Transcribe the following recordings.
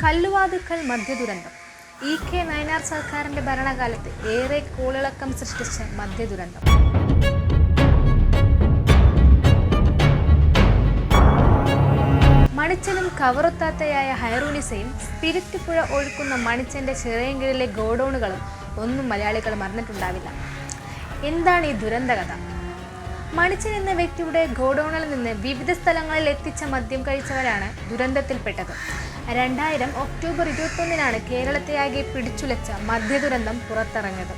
കല്ലുവാതുക്കൽ മദ്യദുരന്തം. E K Nayanar സർക്കാരിന്റെ ഭരണകാലത്ത് ഏറെ കോളിളക്കം സൃഷ്ടിച്ച മദ്യദുരന്തം. മണിച്ചനും കവറുത്താത്തയായ ഹൈറൂനിസയും സ്പിരിറ്റ് പുഴ ഒഴുക്കുന്ന മണിച്ചന്റെ ചിറയങ്കിലെ ഗോഡൌണുകളും ഒന്നും മലയാളികൾ മറന്നിട്ടുണ്ടാവില്ല. എന്താണ് ഈ ദുരന്ത കഥ മണിച്ചൻ എന്ന വ്യക്തിയുടെ ഗോഡൌണിൽ നിന്ന് വിവിധ സ്ഥലങ്ങളിൽ എത്തിച്ച മദ്യം കഴിച്ചവരാണ് ദുരന്തത്തിൽപ്പെട്ടത്. രണ്ടായിരം ഒക്ടോബർ ഇരുപത്തൊന്നിനാണ് കേരളത്തെയാകെ പിടിച്ചുലച്ച മദ്യ ദുരന്തം പുറത്തിറങ്ങിയത്.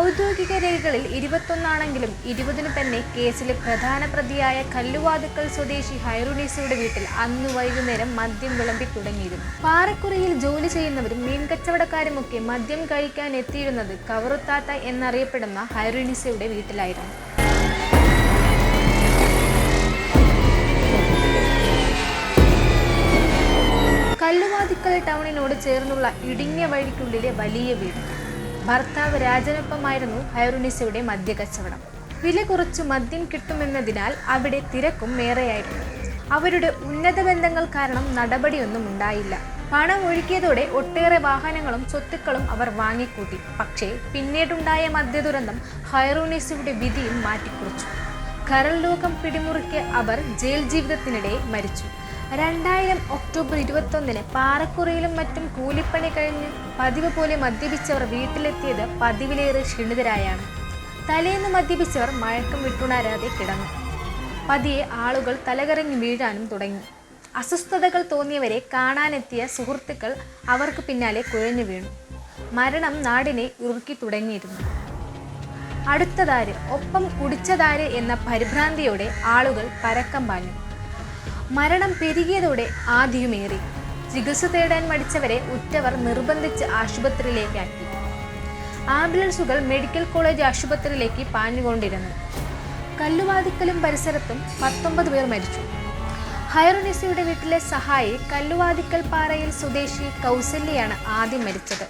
ഔദ്യോഗിക രേഖകളിൽ ഇരുപത്തൊന്നാണെങ്കിലും ഇരുപതിന് തന്നെ കേസിലെ പ്രധാന പ്രതിയായ കല്ലുവാതുക്കൽ സ്വദേശി ഹൈറുനീസയുടെ വീട്ടിൽ അന്ന് വൈകുന്നേരം മദ്യം വിളമ്പി തുടങ്ങിയിരുന്നു. പാറക്കുറിയിൽ ജോലി ചെയ്യുന്നവരും മീൻ കച്ചവടക്കാരുമൊക്കെ മദ്യം കഴിക്കാൻ എത്തിയിരുന്നത് കവറുത്താത്ത എന്നറിയപ്പെടുന്ന ഹൈറുനീസയുടെ വീട്ടിലായിരുന്നു. ചേർന്നുള്ള ഇടുങ്ങിയ വഴിക്കുള്ളിലെ വലിയ വീട്. ഭർത്താവ് രാജനൊപ്പമായിരുന്നു ഹൈറുനിസയുടെ മദ്യക്കച്ചവടം വില കുറച്ച് മദ്യം കിട്ടുമെന്നതിനാൽ അവിടെ തിരക്കും ഏറെയായിരുന്നു. അവരുടെ ഉന്നത ബന്ധങ്ങൾ കാരണം നടപടിയൊന്നും ഉണ്ടായില്ല. പണം ഒഴുക്കിയതോടെ ഒട്ടേറെ വാഹനങ്ങളും സ്വത്തുക്കളും അവർ വാങ്ങിക്കൂട്ടി. പക്ഷേ പിന്നീടുണ്ടായ മദ്യദുരന്തം ഹൈറൂനിസയുടെ വിധിയും മാറ്റിക്കുറിച്ചു. കരൾ ലോകം പിടിമുറുക്കിയ അവർ ജയിൽ ജീവിതത്തിനിടെ മരിച്ചു. രണ്ടായിരം ഒക്ടോബർ ഇരുപത്തൊന്നിന് പാറക്കുറയിലും മറ്റും കൂലിപ്പണി കഴിഞ്ഞ് പതിവ് പോലെ മദ്യപിച്ചവർ വീട്ടിലെത്തിയത് പതിവിലേറെ ക്ഷീണിതരായാണ്. തലേന്ന് മദ്യപിച്ചവർ മയക്കം വിട്ടുണരാതെ കിടന്നു. പതിയെ ആളുകൾ തലകറങ്ങി വീഴാനും തുടങ്ങി. അസ്വസ്ഥതകൾ തോന്നിയവരെ കാണാനെത്തിയ സുഹൃത്തുക്കൾ അവർക്ക് പിന്നാലെ കുഴഞ്ഞു വീണു. മരണം നാടിനെ ഉറുക്കി തുടങ്ങിയിരുന്നു. അടുത്തതാര് ഒപ്പം കുടിച്ചതാര് എന്ന പരിഭ്രാന്തിയോടെ ആളുകൾ പരക്കം പാഞ്ഞു. മരണം പെരുകിയതോടെ ആദ്യമേറി. ചികിത്സ തേടാൻ മടിച്ചവരെ ഉറ്റവർ നിർബന്ധിച്ച് ആശുപത്രിയിലേക്കാക്കി. ആംബുലൻസുകൾ മെഡിക്കൽ കോളേജ് ആശുപത്രിയിലേക്ക് പാഞ്ഞുകൊണ്ടിരുന്നു. കല്ലുവാതിക്കലും പരിസരത്തും പത്തൊമ്പത് പേർ മരിച്ചു. ഹൈറുനിസയുടെ വീട്ടിലെ സഹായി കല്ലുവാതിക്കൽ പാറയിൽ സ്വദേശി കൗസല്യാണ് ആദ്യം മരിച്ചത്.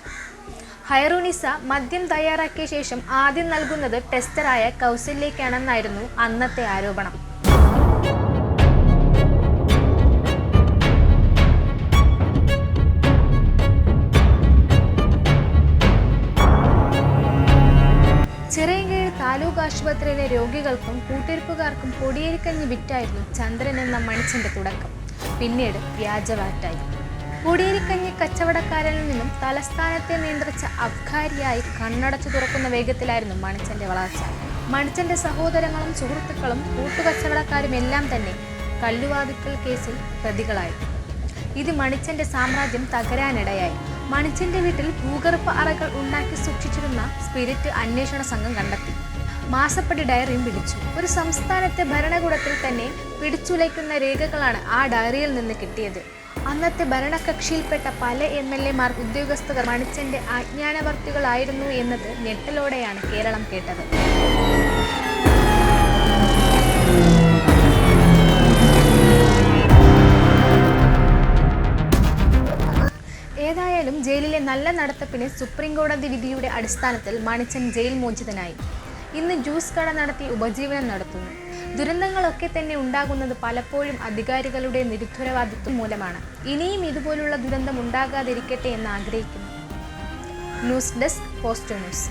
ഹൈറുനിസ മദ്യം തയ്യാറാക്കിയ ശേഷം ആദ്യം നൽകുന്നത് ടെസ്റ്ററായ കൗസല്യക്കാണെന്നായിരുന്നു അന്നത്തെ ആരോപണം. താലൂക്ക് ആശുപത്രിയിലെ രോഗികൾക്കും കൂട്ടിരിപ്പുകാർക്കും പൊടിയേരിക്കഞ്ഞി വിറ്റായിരുന്നു ചന്ദ്രൻ എന്ന മനുഷ്യന്റെ തുടക്കം. പിന്നീട് വ്യാജവാറ്റായി പൊടിയേരിക്കഞ്ഞി കച്ചവടക്കാരനിൽ നിന്നും തലസ്ഥാനത്തെ നിയന്ത്രിച്ച അബ്ഖാരിയായി കണ്ണടച്ചു തുറക്കുന്ന വേഗത്തിലായിരുന്നു മണിച്ചന്റെ വളർച്ച. മണിച്ചന്റെ സഹോദരങ്ങളും സുഹൃത്തുക്കളും കൂട്ടുകച്ചവടക്കാരും എല്ലാം തന്നെ കല്ലുവാതുക്കൽ കേസിൽ പ്രതികളായി. ഇത് മണിച്ചന്റെ സാമ്രാജ്യം തകരാനിടയായി. മണിച്ചന്റെ വീട്ടിൽ ഭൂഗർഭ അറകൾ ഉണ്ടാക്കി സൂക്ഷിച്ചിരുന്ന സ്പിരിറ്റ് അന്വേഷണ സംഘം കണ്ടെത്തി. മാസപ്പടി ഡയറിയും പിടിച്ചു. ഒരു സംസ്ഥാനത്തെ ഭരണകൂടത്തിൽ തന്നെ പിടിച്ചുലയ്ക്കുന്ന രേഖകളാണ് ആ ഡയറിയിൽ നിന്ന് കിട്ടിയത്. അന്നത്തെ ഭരണകക്ഷിയിൽപ്പെട്ട പല എം എൽ എമാർ ഉദ്യോഗസ്ഥർ മണിച്ചന്റെ ആജ്ഞാനവർത്തികളായിരുന്നു എന്നത് ഞെട്ടലോടെയാണ് കേരളം കേട്ടത്. ഏതായാലും ജയിലിലെ നല്ല നടത്തിപ്പിന് സുപ്രീം കോടതി വിധിയുടെ അടിസ്ഥാനത്തിൽ മണിച്ചൻ ജയിൽ മോചിതനായി. ഇന്ന് ജ്യൂസ് കട നടത്തി ഉപജീവനം നടത്തുന്നു. ദുരന്തങ്ങളൊക്കെ തന്നെ ഉണ്ടാകുന്നത് പലപ്പോഴും അധികാരികളുടെ നിരുത്തരവാദിത്വം മൂലമാണ്. ഇനിയും ഇതുപോലുള്ള ദുരന്തം ഉണ്ടാകാതിരിക്കട്ടെ എന്ന് ആഗ്രഹിക്കുന്നു. News desk post news.